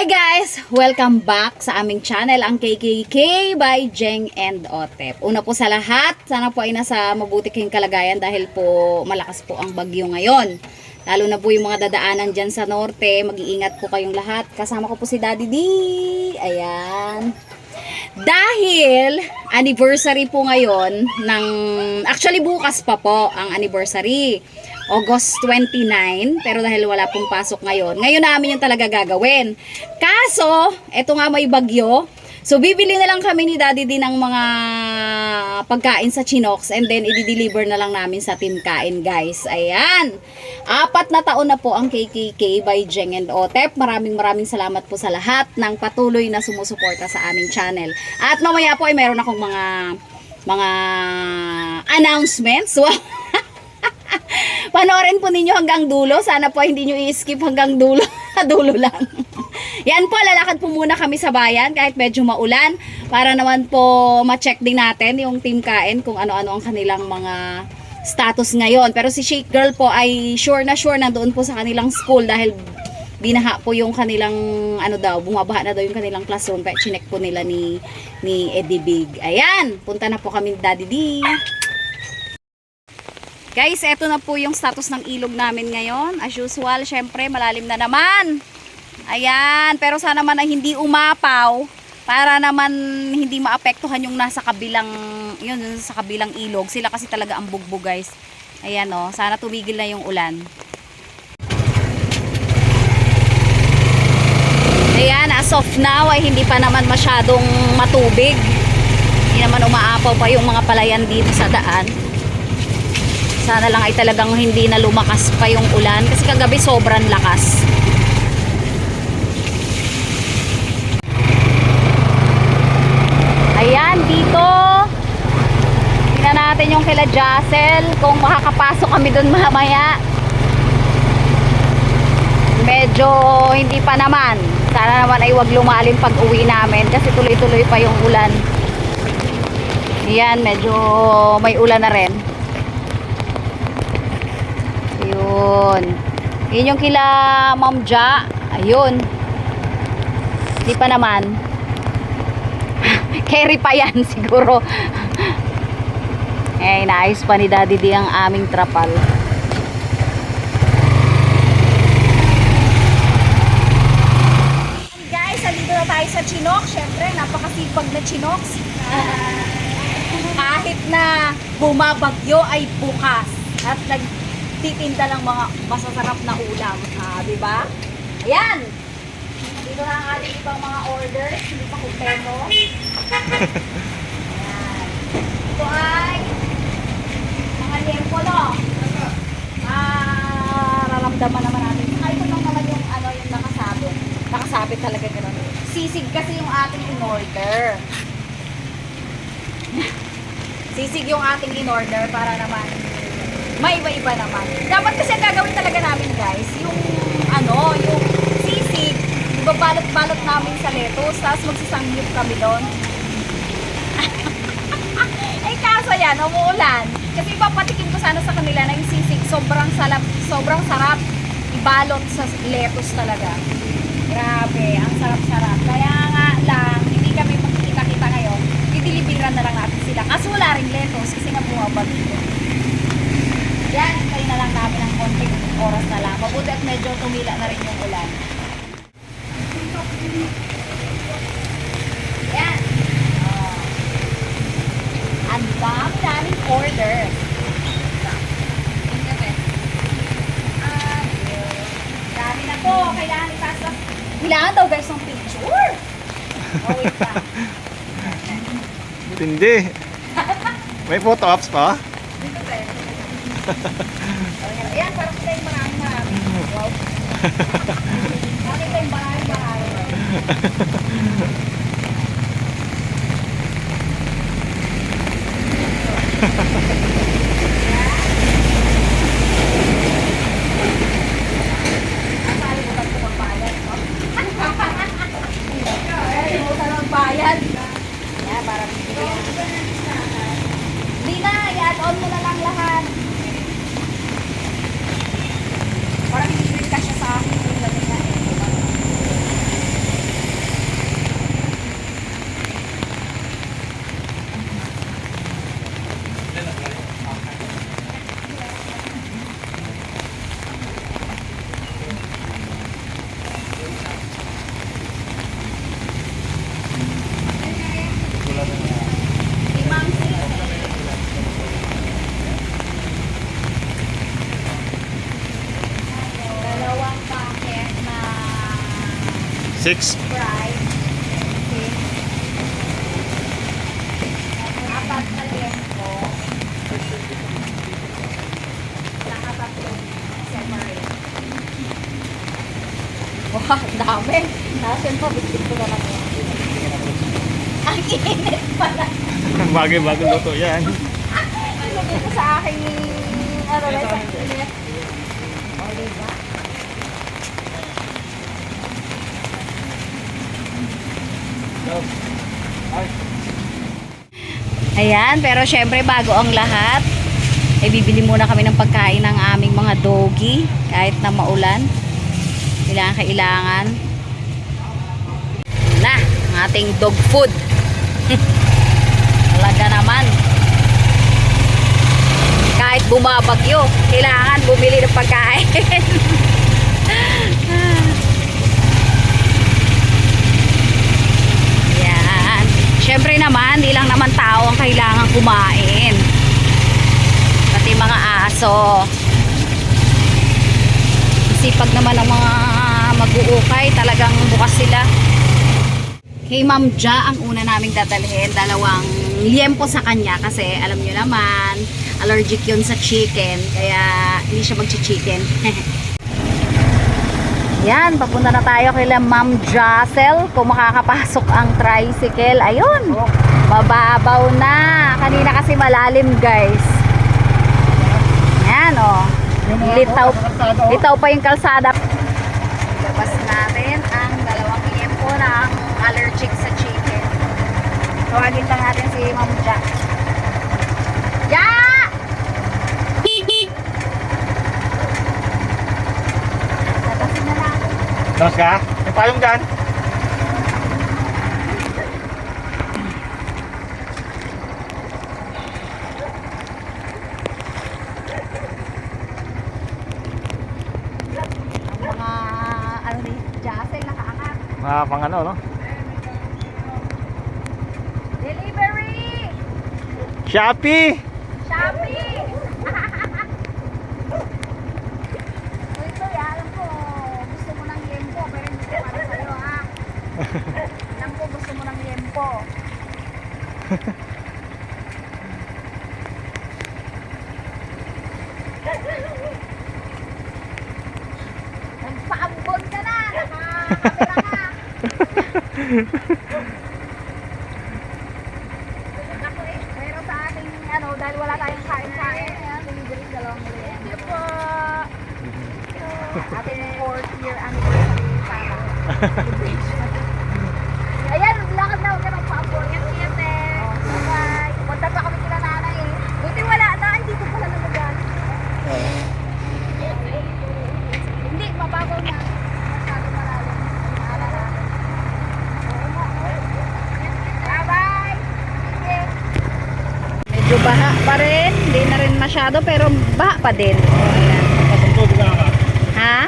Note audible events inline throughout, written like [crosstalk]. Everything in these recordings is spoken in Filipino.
Hi guys! Welcome back sa aming channel, ang KKK by Jeng and Otep. Una po sa lahat, sana po ay nasa mabuti kayong kalagayan dahil po malakas po ang bagyo ngayon. Lalo na po yung mga dadaanan dyan sa norte, mag-iingat po kayong lahat. Kasama ko po si Daddy D. Ayan. Dahil anniversary po ngayon ng actually bukas pa po ang anniversary. August 29, pero dahil wala pong pasok ngayon, ngayon namin yung talaga gagawin. Kaso, eto nga may bagyo. So, bibili na lang kami ni Daddy din ng mga pagkain sa Chinox and then i-deliver na lang namin sa Team Kain, guys. Ayan. Apat na taon na po ang KKK by Jeng and Otep. Maraming maraming salamat po sa lahat ng patuloy na sumusuporta sa aming channel. At mamaya po ay meron akong mga mga announcements. [laughs] Wow. [laughs] Panoorin po ninyo hanggang dulo. Sana po hindi nyo i-skip hanggang dulo. [laughs] dulo lang. [laughs] Yan po, lalakad po muna kami sa bayan kahit medyo maulan para naman po ma-check din natin yung team kain kung ano-ano ang kanilang mga status ngayon. Pero si Shake Girl po ay sure na sure nandoon po sa kanilang school dahil binaha po yung kanilang ano daw, bumabaha na daw yung kanilang classroom kaya chinek po nila ni ni Eddie Big. Ayan, punta na po kami Daddy D. Guys, eto na po yung status ng ilog namin ngayon. As usual, syempre, malalim na naman. Ayan, pero sana naman ay hindi umapaw para naman hindi maapektuhan yung nasa kabilang, yun, sa kabilang ilog. Sila kasi talaga ang bugbog, guys. Ayan, oh, sana tumigil na yung ulan. Ayan, as of now ay hindi pa naman masyadong matubig. Hindi naman umaapaw pa yung mga palayan dito sa daan. Sana lang ay talagang hindi na lumakas pa yung ulan kasi kagabi sobrang lakas. Ayan, dito. Tingnan natin yung kila Jassel kung makakapasok kami doon mamaya. Medyo hindi pa naman. Sana naman ay wag lumalim pag uwi namin kasi tuloy-tuloy pa yung ulan. Ayan, medyo may ulan na rin. Ayun. Yun yung kila Ma'am Ja. Ayun. Hindi pa naman. [laughs] Carry pa yan [laughs] siguro. eh, naayos pa ni Daddy di ang aming trapal. Guys, andito na tayo sa Chinook. Siyempre, napakasipag na Chinook. [laughs] Kahit na bumabagyo ay bukas. At nagtitinda lang mga masasarap na ulam. Ah, di ba? Ayan! Dito na ang ating ibang mga orders. Hindi pa kumpleto. Ayan. Ito ay mga liempo, no? Ah, raramdaman naman natin. Ay, ito lang naman yung ano, yung nakasabit. Nakasabit talaga gano'n. Sisig kasi yung ating in-order. [laughs] Sisig yung ating in-order para naman may iba-iba naman. Dapat kasi ang gagawin talaga namin guys, yung ano, yung sisig, ibabalot-balot namin sa lettuce, tapos magsasangyup kami doon. [laughs] eh kaso yan, umuulan. Kasi papatikin ko sana sa kanila na yung sisig, sobrang salap, sobrang sarap ibalot sa lettuce talaga. Grabe, ang sarap-sarap. Kaya nga lang, hindi kami magkikita-kita ngayon, didilibiran na lang natin sila. Kaso wala rin lettuce kasi nga bumabagyo. Yan, hintayin na lang namin ng konting oras na lang. Mabuti at medyo tumila na rin yung ulan. Yan. Oh. Ang dami daming order. Ah, yun. Dami na po. Kailangan itaas na. Kailangan daw guys ng picture. Oh, wait lang. Hindi. May photo ops pa? Oh, Ayan, parang kita yung maraming maraming. Wow. Nakita yung maraming maraming. Hindi na, i-add on mo na lang lahat. Parang hindi ka siya sa akin. Yung lamin na eh. Six. fried. Okay. Apat na liempo. Nakatatlong separate. Wow, dami. Nasaan pa, bitin ko na lang [laughs] yan. Ang init pala. Bagay-bagay luto yan. Ilagay ko sa aking, ano sa init. Ayan, pero syempre bago ang lahat, ay bibili muna kami ng pagkain ng aming mga doggy kahit na maulan. Kailangan kailangan. Na, ang ating dog food. [laughs] Talaga naman. Kahit bumabagyo, kailangan bumili ng pagkain. [laughs] Yan. Siyempre naman, di lang naman tao ang kailangan kumain. Pati mga aso. Sipag naman ng mga mag-uukay, talagang bukas sila. Kay Ma'am Ja ang una naming dadalhin, dalawang liempo sa kanya kasi alam nyo naman, allergic yun sa chicken, kaya hindi siya magchi-chicken. [laughs] Yan, papunta na tayo kay Ma'am Jacel. Kung makakapasok ang tricycle, ayun, mababaw na. Kanina kasi malalim guys. Yan oh. Litaw, litaw pa yung kalsada. Labas natin ang dalawang liempo ng allergic sa chicken. Tawagin lang natin si Ma'am Ja. Ja! Labasin na natin. Tapos ka? May payong dyan. Ano. Mga pang ano, no? Delivery! Shopee! Shopee! Uy, ito, alam ko, gusto mo ng yempo, pero hindi ko para sa'yo, ha? alam ko, gusto yempo. [laughs] Nagpaambon ka na, nakakamera [laughs] ka. Ako eh, pero sa ating ano, dahil wala tayong kain-kain, ayan, binibili dalawang muli. Thank you po. Ating fourth year anniversary para. Ayan, lakad na huwag ka ng paambon. Yan, kiyate. Bye-bye. Punta pa kami kila nanay eh. Buti wala na, hindi ko pala nalagal. Hindi, mababaw na. Masyado malalim. Alala. Bye-bye. Sige. Medyo baha pa rin. Hindi na rin masyado pero baha pa din. Ayan. Ha?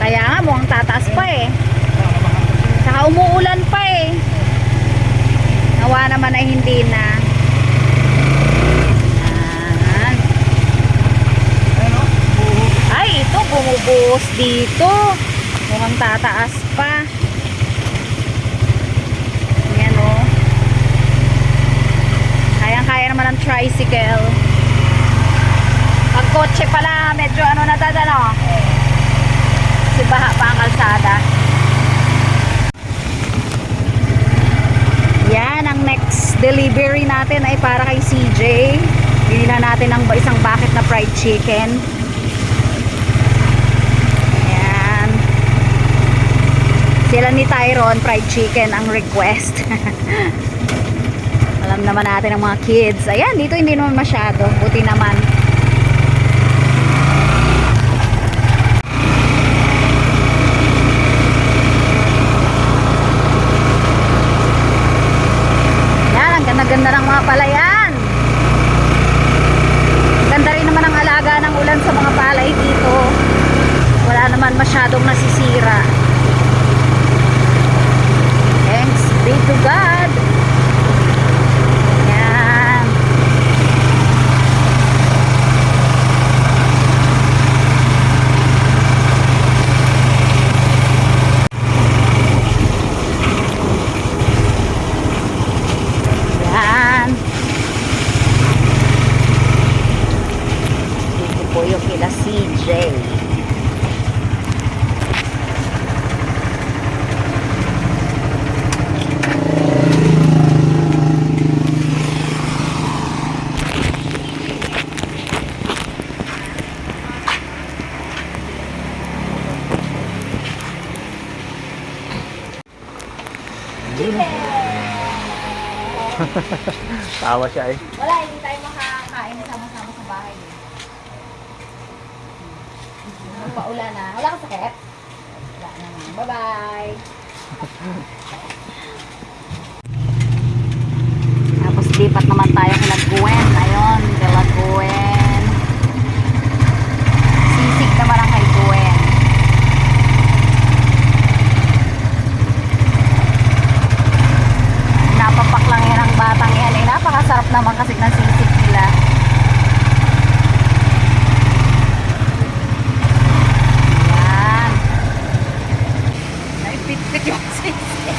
Kaya nga mukhang tataas pa eh. Saka umuulan pa eh. Nawa naman ay hindi na. Ayan. Ay, ito bumubuhos dito. Mukhang tataas pa. Yan o. Kayang-kaya naman ang tricycle. Ang kotse pala, medyo ano na dadalo. Kasi baha pa ang kalsada. Yan, ang next delivery natin ay para kay CJ. Bili na natin ng isang bucket na fried chicken. Ayan. Sila ni Tyron, fried chicken ang request. [laughs] Alam naman natin ang mga kids. Ayan, dito hindi naman masyado. Buti naman. Yan, ang ganda-ganda ng mga palayan. Ganda rin naman ang alaga ng ulan sa mga palay dito. Wala naman masyadong nasisira. Thanks be to God. Yan. po yung kila CJ. Tawa siya eh. Wala, hindi tayo makakain sama-sama sa bahay. Paula na. Wala ka sakit? Wala naman. Bye-bye! [laughs] Tapos lipat naman tayo kila Gwen. Ayun, kila Gwen. Sisig naman ang kay Gwen. Napapak lang yan ang batang yan. Eh, napakasarap naman kasi ng sisig nila. Yan. Naipit-pit yung sisig.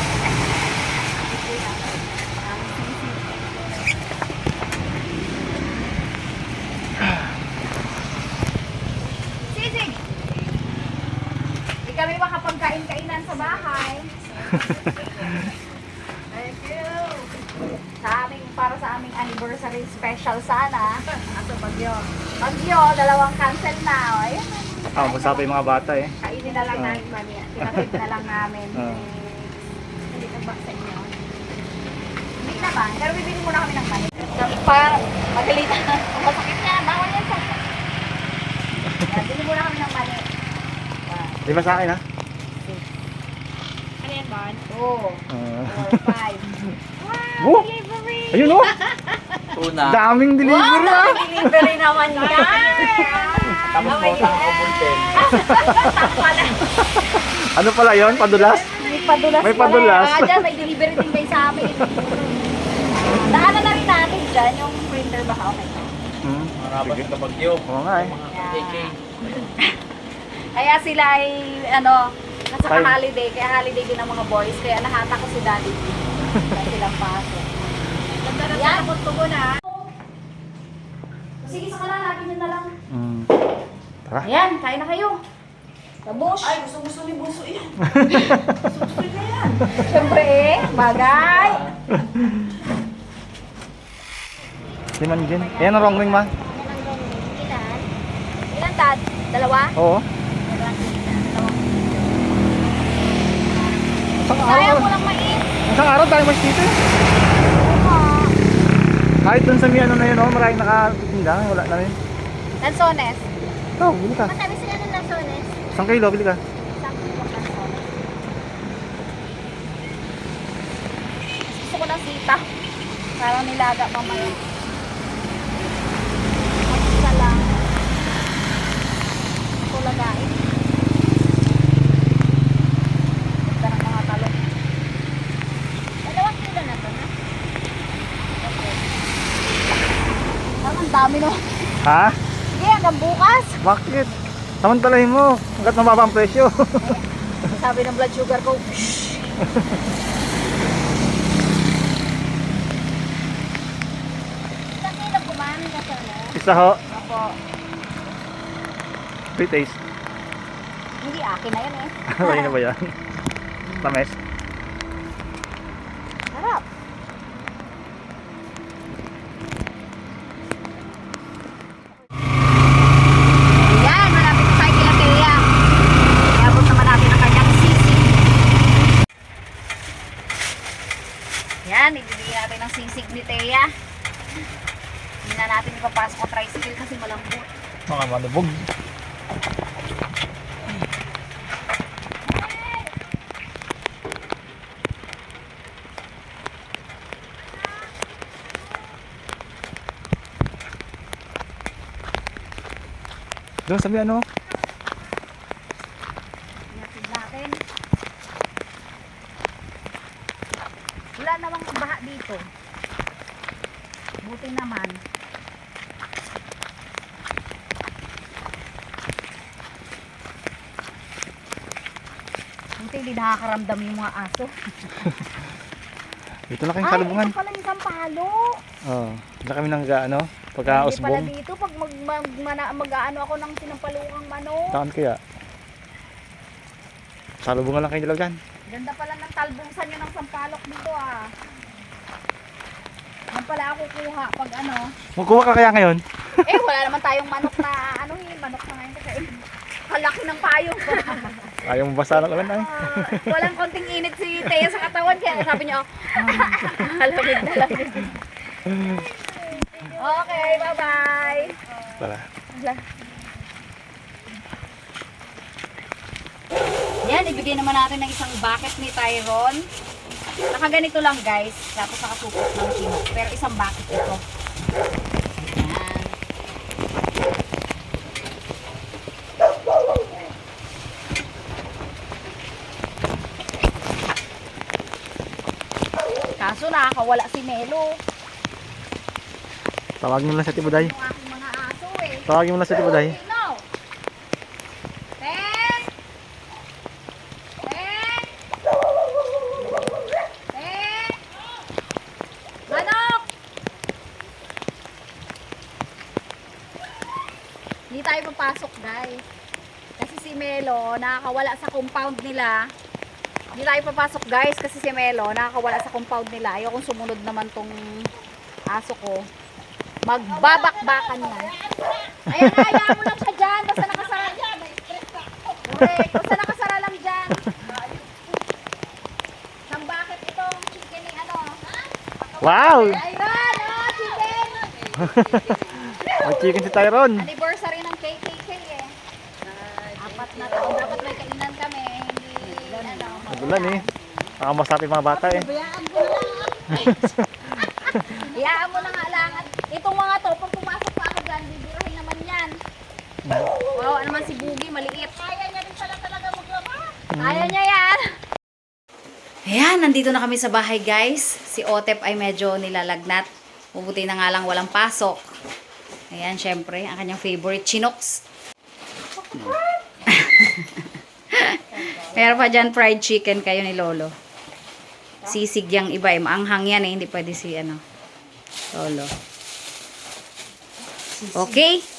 Sisig! Di kami makapagkain-kainan sa bahay. Thank you. Sa aming, para sa aming anniversary special sana. Ato bagyo. Bagyo, dalawang cancel na. O, Ayun. Yung mga bata eh. Kainin na lang Ah. namin mami. Tinatid na lang namin. Ah. Hindi ka ba sa inyo? Hindi naman. Pero bibili muna kami ng mani. Para magalitan. Kung masakit niya, bawal yan sa Bili muna kami ng mani. Di ba sa akin ha? Ano yan, Bon? Two, Ah. four, five. Wow, Oh! delivery! ayun oh! Tuna. Daming delivery ah! Delivery naman [laughs] yan! Tapos po sa kabulten. Ano pala yon Padulas? May padulas May padulas. Ah, dyan, may delivery din kayo sa amin. Daanan na rin natin dyan, yung printer baka okay. Hmm. Marabas ka bagyo. Oo nga eh. KK. [laughs] Kaya sila ay, ano, nasa holiday, kaya holiday din ng mga boys, kaya nahata ko si daddy. [laughs] Kaya silang pasok. Yan, tubo na. Sige, saka na, lagi nyo na lang. Tara. Ayan, kain na kayo. Tapos. Ay, gusto gusto ni Buso yan. [laughs] gusto gusto niya yan. Siyempre eh, bagay. Si Manjin. Ayan ang wrong ring ma. Ilan? Ilan tad? Dalawa? Oo. Isang araw, Sayang mo lang mais. isang araw tayo mas dito eh. Kahit dun sa may ano na yun oh, maraming nakatinda. Wala na rin. Lansones. Ikaw, bili ka. Matabi sila ng lansones. Isang kilo, bili ka. Isang kilong lansones. Gusto ko ng sita. Parang nilaga mamaya. Isa lang. Ito lagain. Ng kilo ang dami no. Ha? Hanggang bukas. Bakit? Samantalahin mo. Hanggat mababa ang presyo. [laughs] Sabi ng blood sugar ko, shh. Ilang [laughs] kilo kumain ka sa ano? Isa ho. Ako, Free taste. hindi akin na yun eh. [laughs] Sa'yo na ba yan? Tames. Harap. Ayan, malapit na tayo kila Thea. Iabot naman natin ang kanyang sisig. Yan, ibibigay natin ang sisig ni Thea. Hindi na natin ipapasok ang tricycle kasi malambot. Mga malubog. Doon sabi ano? Natin. Wala namang baha dito. Buti naman. Buti hindi nakakaramdam yung mga aso. [laughs] Dito na kayong Ay, salubungan. ito pala yung sampalo. Oo. Oh, dito kami nang ano? Pagka Hindi pala usbong. dito pag mag, mag, mana- mag-ano ako ng sinampalukang manok. Saan kaya? Salubungan lang kayo dilaw dyan. Ganda pala ng talbungsan nyo ng sampalok dito ah. Yan pala ako kuha pag ano. Magkuha ka kaya ngayon? [laughs] Eh wala naman tayong manok na ano eh, manok na ngayon kasi [laughs] kalaki ng payong. [laughs] Ayaw mo basa ng ulan ay. Ah, walang konting init si Thea sa katawan kaya sabi niya, oh, lamig na lamig. Okay, bye-bye. Tara. Yan, ibigay naman natin ng isang bucket ni Tyron. Nakaganito lang guys, tapos nakasupot ng chino. Pero isang bucket ito. Kaso nakakawala si Melo. Tawagin mo lang sa tibuday. Tawagin mo lang sa tibuday. Hindi tayo papasok guys. Kasi si Melo nakakawala sa compound nila. Hindi tayo papasok guys kasi si Melo nakakawala sa compound nila. Ayokong sumunod naman tong aso ko. Magbabakbakan yan. Ayan, hayaan mo lang siya dyan. Basta nakasara. Correct. Basta nakasara lang dyan. Isang bakit itong chicken ni ano. Wow! Ayun, oh, chicken. [laughs] Mag-chicken si Tyron. Anniversary ng KKK eh. Apat na taon. Dapat may kainan kami. Hindi, ano. Nagulan eh. Baka masapit mga bata eh. Iyaan mo lang. At itong mga to, pag pumasok pa ako dyan, bibirahin naman yan. Wow, ano naman si Boogie, maliit. Kaya niya rin pala talaga maglaba. Kaya niya yan. Ayan, nandito na kami sa bahay guys. Si Otep ay medyo nilalagnat. Mabuti na nga lang walang pasok. Ayan, syempre, ang kanyang favorite, Chinox. [laughs] Meron pa dyan fried chicken kayo ni Lolo. Sisig yung iba eh. Maanghang yan eh. Hindi pwede si ano. Lolo. Okay.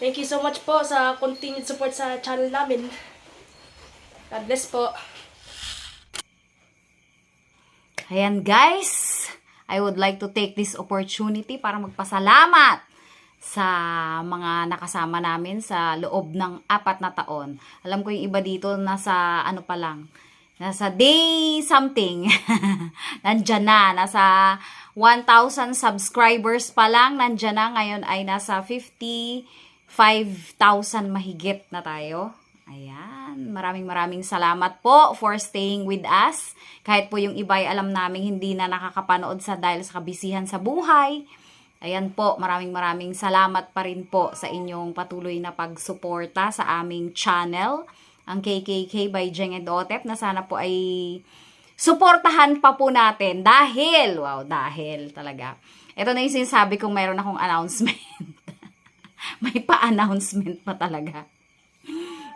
Thank you so much po sa continued support sa channel namin. God bless po. Ayan guys. I would like to take this opportunity para magpasalamat sa mga nakasama namin sa loob ng apat na taon. Alam ko yung iba dito nasa ano pa lang. Nasa day something. [laughs] nandyan na. Nasa 1,000 subscribers pa lang. Nandyan na. Ngayon ay nasa 55,000 mahigit na tayo. Ayan. Maraming maraming salamat po for staying with us. Kahit po yung iba ay alam namin hindi na nakakapanood sa dahil sa kabisihan sa buhay. Ayan po, maraming maraming salamat pa rin po sa inyong patuloy na pagsuporta sa aming channel, ang KKK by Jeng and na sana po ay suportahan pa po natin dahil, wow, dahil talaga. Ito na yung sinasabi kong mayroon akong announcement. [laughs] [laughs] May pa-announcement pa talaga.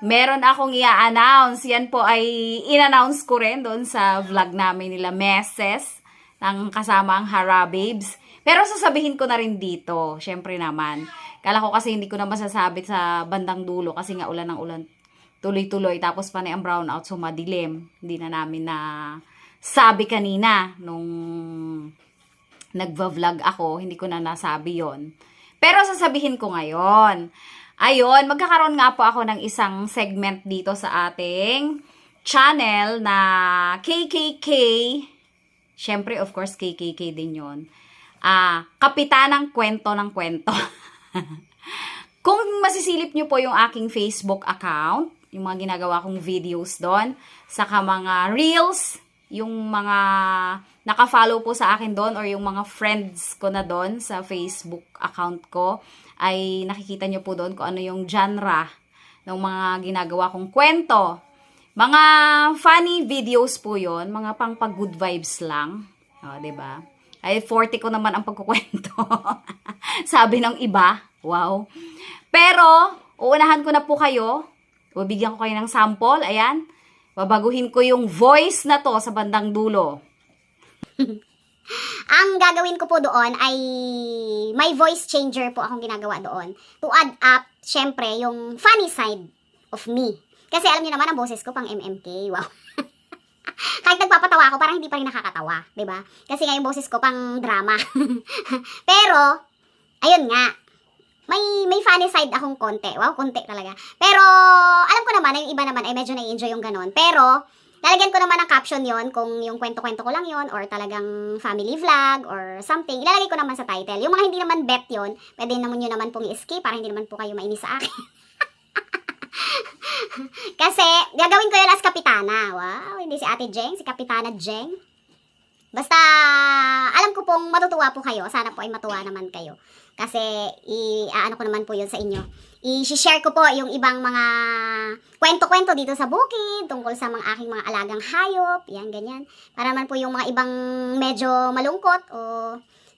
Meron akong i-announce. Yan po ay in-announce ko rin doon sa vlog namin nila Meses ng kasama ang Hara Babes. Pero sasabihin ko na rin dito, syempre naman. Kala ko kasi hindi ko na masasabi sa bandang dulo kasi nga ulan ng ulan tuloy-tuloy. Tapos panay ang brownout, so madilim. Hindi na namin na sabi kanina nung nagva-vlog ako, hindi ko na nasabi yon. Pero sasabihin ko ngayon. Ayun, magkakaroon nga po ako ng isang segment dito sa ating channel na KKK. Siyempre, of course, KKK din yon. Ah, kapitanang kwento ng kwento. [laughs] Kung masisilip nyo po yung aking Facebook account, yung mga ginagawa kong videos doon, saka mga reels, yung mga naka-follow po sa akin doon or yung mga friends ko na doon sa Facebook account ko, ay nakikita nyo po doon kung ano yung genre ng mga ginagawa kong kwento. Mga funny videos po yon mga pang pag good vibes lang. O, ba? Ay 40 ko naman ang pagkukwento. [laughs] Sabi ng iba, wow. Pero uunahan ko na po kayo. Bibigyan ko kayo ng sample, ayan. Babaguhin ko yung voice na to sa bandang dulo. [laughs] Ang gagawin ko po doon ay may voice changer po akong ginagawa doon to add up, syempre, yung funny side of me. Kasi alam niyo naman ang boses ko pang MMK. Wow. [laughs] Kahit nagpapatawa ako, parang hindi pa rin nakakatawa, 'di ba? Kasi nga yung boses ko pang drama. [laughs] Pero ayun nga, may may funny side akong konti. Wow, konti talaga. Pero alam ko naman na yung iba naman ay medyo nai-enjoy yung ganun. Pero lalagyan ko naman ng caption yon kung yung kwento-kwento ko lang yon or talagang family vlog or something. Ilalagay ko naman sa title. Yung mga hindi naman bet yon, pwede naman yun naman pong i-skip para hindi naman po kayo mainis sa akin. [laughs] Kasi, gagawin ko yun as kapitana. Wow, hindi si Ate Jeng, si Kapitana Jeng. Basta, alam ko pong matutuwa po kayo. Sana po ay matuwa naman kayo. Kasi, i, ano ko naman po yun sa inyo. I-share ko po yung ibang mga kwento-kwento dito sa bukid, tungkol sa mga aking mga alagang hayop, yan, ganyan. Para naman po yung mga ibang medyo malungkot o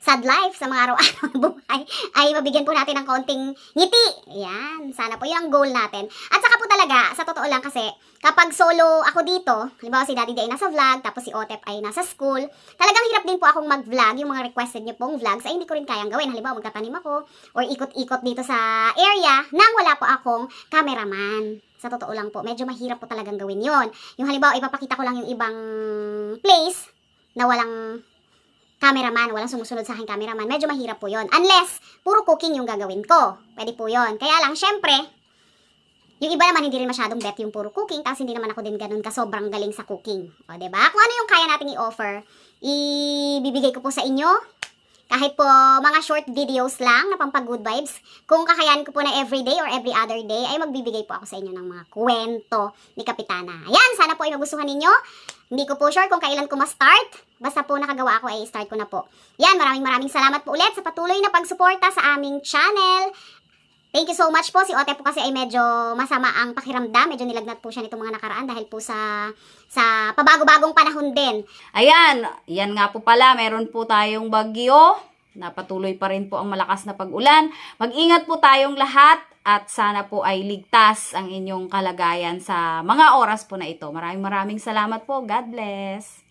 sad life sa mga araw-araw na buhay ay mabigyan po natin ng konting ngiti. Yan, sana po yun ang goal natin. At saka talaga, sa totoo lang kasi, kapag solo ako dito, halimbawa si Daddy Day ay nasa vlog, tapos si Otep ay nasa school, talagang hirap din po akong mag-vlog, yung mga requested niyo pong vlogs ay hindi ko rin kayang gawin. Halimbawa, magtatanim ako, or ikot-ikot dito sa area, nang wala po akong cameraman. Sa totoo lang po, medyo mahirap po talagang gawin yon. Yung halimbawa, ipapakita ko lang yung ibang place na walang cameraman, walang sumusunod sa akin cameraman, medyo mahirap po yon. Unless, puro cooking yung gagawin ko. Pwede po yon. Kaya lang, syempre, yung iba naman hindi rin masyadong bet yung puro cooking, tapos hindi naman ako din ganun ka sobrang galing sa cooking. O, ba? Kung ano yung kaya nating i-offer, ibibigay ko po sa inyo. Kahit po mga short videos lang na pampag good vibes. Kung kakayanin ko po na everyday or every other day, ay magbibigay po ako sa inyo ng mga kwento ni Kapitana. Ayan, sana po ay magustuhan ninyo. Hindi ko po sure kung kailan ko ma-start. Basta po nakagawa ako ay start ko na po. Yan, maraming maraming salamat po ulit sa patuloy na pagsuporta sa aming channel. Thank you so much po. Si Ote po kasi ay medyo masama ang pakiramdam. Medyo nilagnat po siya nitong mga nakaraan dahil po sa sa pabago-bagong panahon din. Ayan, yan nga po pala, meron po tayong bagyo. Napatuloy pa rin po ang malakas na pag-ulan. Mag-ingat po tayong lahat at sana po ay ligtas ang inyong kalagayan sa mga oras po na ito. Maraming maraming salamat po. God bless.